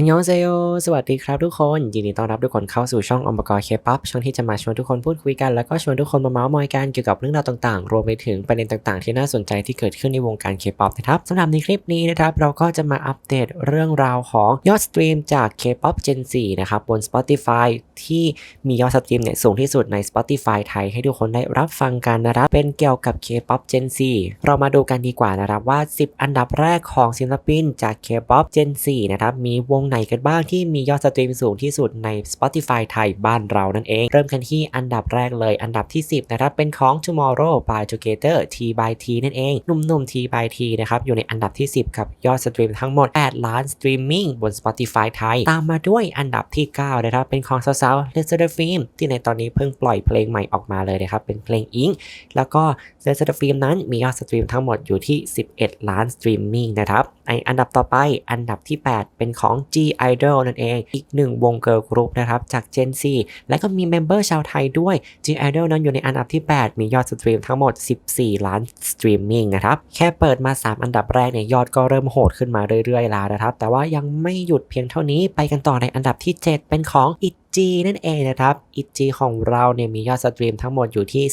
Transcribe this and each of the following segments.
ฮันยองเซโยสวัสดีครับทุกคน ยินดีต้อนรับทุกคนเข้าสู่ช่องอมกรเคป๊อปช่องที่จะมาชวนทุกคนพูดคุยกัน แล้วก็ชวนทุกคนมาเมาส์มอยกันเกี่ยวกับเรื่องราวต่างๆ รวมไปถึงประเด็นต่างๆ ที่น่าสนใจที่เกิดขึ้นในวงการเคป๊อปนะครับสำหรับในคลิปนี้นะครับ เราก็จะมาอัปเดตเรื่องราวของยอดสตรีมจาก K-POP Gen 4นะครับบน Spotify ที่มียอดสตรีมเนี่ยสูงที่สุดใน Spotify ไทยให้ทุกคนได้รับฟังกันนะครับ เป็นเกี่ยวกับ K-POP Gen 4เรามาดูกันดีกว่านะครับว่า 10 อันดับแรกของศิลปินจาก K-POP Gen 4นะครับ มีวงไหนกันบ้างที่มียอดสตรีมสูงที่สุดใน Spotify ไทยบ้านเรานั่นเอง เริ่มกันที่อันดับแรกเลย อันดับที่ 10 นะครับ เป็นของ Tomorrow by Together T by T นั่นเอง หนุ่มๆ T by T นะครับอยู่ในอันดับที่ 10กับ ยอดสตรีมทั้งหมด 8 ล้านสตรีมมิ่งบน Spotify ไทย ตามมาด้วยอันดับที่ 9 นะครับ เป็นของสาวๆ l e s t e r Film ที่ในตอนนี้เพิ่งปล่อยเพลงใหม่ออกมาเลยนะครับ เป็นเพลงอิงแล้วก็ l e s t e r Film นั้นมียอดสตรีมทั้งหมดอยู่ที่ 11 ล้านสตรีมมิ่งนะครับ อันดับต่อไปอันดับที่ 8 เป็นของ G Idol นั่นเอง อีกหนึ่งวงเกิร์ลกรุ๊ปนะครับ จาก Gen Z และก็มีเมมเบอร์ชาวไทยด้วย G Idol นั้นอยู่ในอันดับที่ 8 มียอดสตรีมทั้งหมด 14 ล้านสตรีมมิ่งนะครับ แค่เปิดมา 3 อันดับแรกเนี่ยยอดก็เริ่มโหดขึ้นมาเรื่อยๆแล้วนะครับ แต่ว่ายังไม่หยุดเพียงเท่านี้ไปกันต่อในอันดับที่ 7 เป็นของ i จีนั่นเองนะครับ i จีของเราเนี่ยมียอดสตรีมทั้งหมดอยู่ที่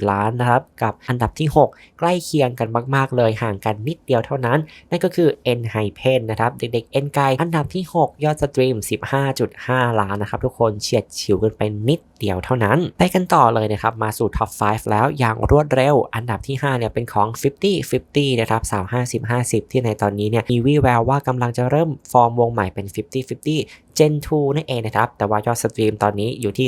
15.4 ล้านนะครับ กับอันดับที่ 6 ใกล้เคียงกันมาก ๆ เลยห่างกันนิดเดียวเท่านั้นนั่นก็คือ N h y p e n นะครับ เด็กๆ N ไกอันดับที่ 6 ยอดสตรีม 15.5 ล้านนะครับ ทุกคนเฉียดฉิวกันไปนิดเดียวเท่านั้น ไปกันต่อเลยนะครับ มาสู่ท็อป 5 แล้วอย่างรวดเร็ว อันดับที่ 5 เนี่ยเป็นของ 50 50 นะครับสาว 50 50 ที่ในตอนนี้เนี่ยมีวี่แววว่ากำลังจะเริ่มฟอร์มวงใหม่เป็น 50 50 Gen 2 นั่นเองนะครับ แต่ว่ายอดสตรีมตอนนี้อยู่ที่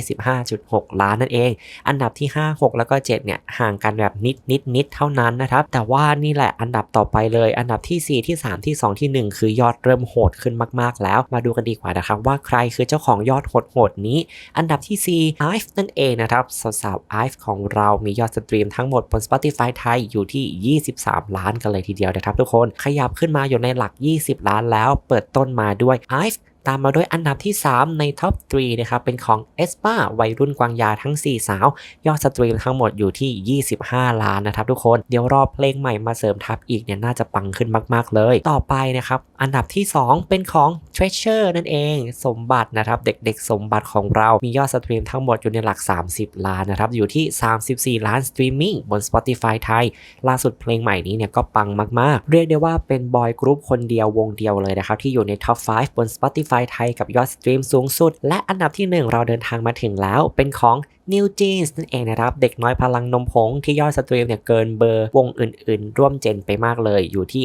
15.6 ล้านนั่นเอง อันดับที่ 5 6 แล้วก็ 7 เนี่ย ห่างกันแบบนิดนิดนิดเท่านั้นนะครับ แต่ว่านี่แหละอันดับต่อไปเลย อันดับที่ 4 ที่ 3 ที่ 2 ที่ 1 คือยอดเริ่มโหดขึ้นมาก ๆ แล้ว มาดูกันดีกว่านะครับว่าใครคือเจ้าของยอดโหดๆนี้ อันดับที่ 4 IVE นั่นเองนะครับ สาวๆ IVE ของเรามียอดสตรีมทั้งหมดบน Spotify ไทยอยู่ที่ 23 ล้านกันเลยทีเดียวนะครับทุกคน ขยับขึ้นมาอยู่ในหลัก 20 ล้านแล้ว เปิดต้นมาด้วย IVE ตามมาด้วยอันดับที่ 3 ในท็อป3นะครับเป็นของ e s p a วัยรุ่นกวางยาทั้ง 4 สาว ยอดสตรีมทั้งหมดอยู่ที่ 25 ล้านนะครับทุกคนเดี๋ยวรอบเพลงใหม่มาเสริมทับอีกเนี่ยน่าจะปังขึ้นมาก ๆ เลย ต่อไปนะครับอันดับที่ 2 เป็นของ Treasure นั่นเอง สมบัตินะครับเด็กๆ สมบัติของเรา มียอดสตรีมทั้งหมดอยู่ในหลัก 30 ล้านนะครับอยู่ที่ 34 ล้านสตรีมมิ่งบน Spotify ไทย ล่าสุดเพลงใหม่นี้เนี่ยก็ปังมากๆ เรียกได้ว่าเป็นบอยกรุ๊ปคนเดียววงเดียวเลยนะครับที่อยู่ในท็อป5บน Spotify ไทยกับยอดสตรีมสูงสุด และอันดับที่ 1 เราเดินทางมาถึงแล้ว เป็นของ New Jeans นั่นเองนะครับ เด็กน้อยพลังนมผงที่ยอดสตรีมเนี่ยเกินเบอร์วงอื่นๆ ร่วมเจนไปมากเลยอยู่ที่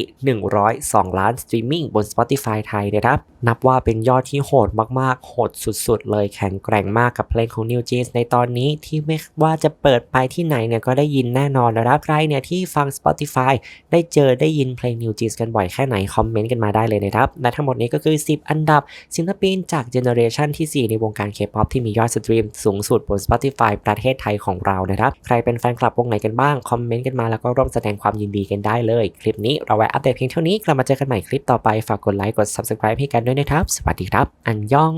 102 ล้านสตรีมมิ่งบน Spotify ไทยนะครับ นับว่าเป็นยอดที่โหดมากๆ โหดสุดๆ เลยแข็งแกร่งมากกับเพลงของ New Jeans ในตอนนี้ที่ไม่ว่าจะเปิดไปที่ไหนเนี่ยก็ได้ยินแน่นอนนะครับใครเนี่ยที่ฟัง Spotify ได้เจอได้ยินเพลง New Jeans กันบ่อยแค่ไหนคอมเมนต์กันมาได้เลยนะครับและทั้งหมดนี้ก็คือ 10 อันดับศิลปินจากเจเนอเรชันที่ 4 ในวงการ K-POP ที่มียอดสตรีมสูงสุดบน Spotify ประเทศไทยของเรานะครับ ใครเป็นแฟนคลับวงไหนกันบ้าง คอมเมนต์กันมาแล้วก็ร่วมแสดงความยินดีกันได้เลย คลิปนี้เราไว้อัปเดตเพียงเท่านี้ กลับมาเจอกันใหม่คลิปต่อไป ฝากกดไลค์ กด subscribe ให้กันด้วยนะครับ สวัสดีครับ อันยอง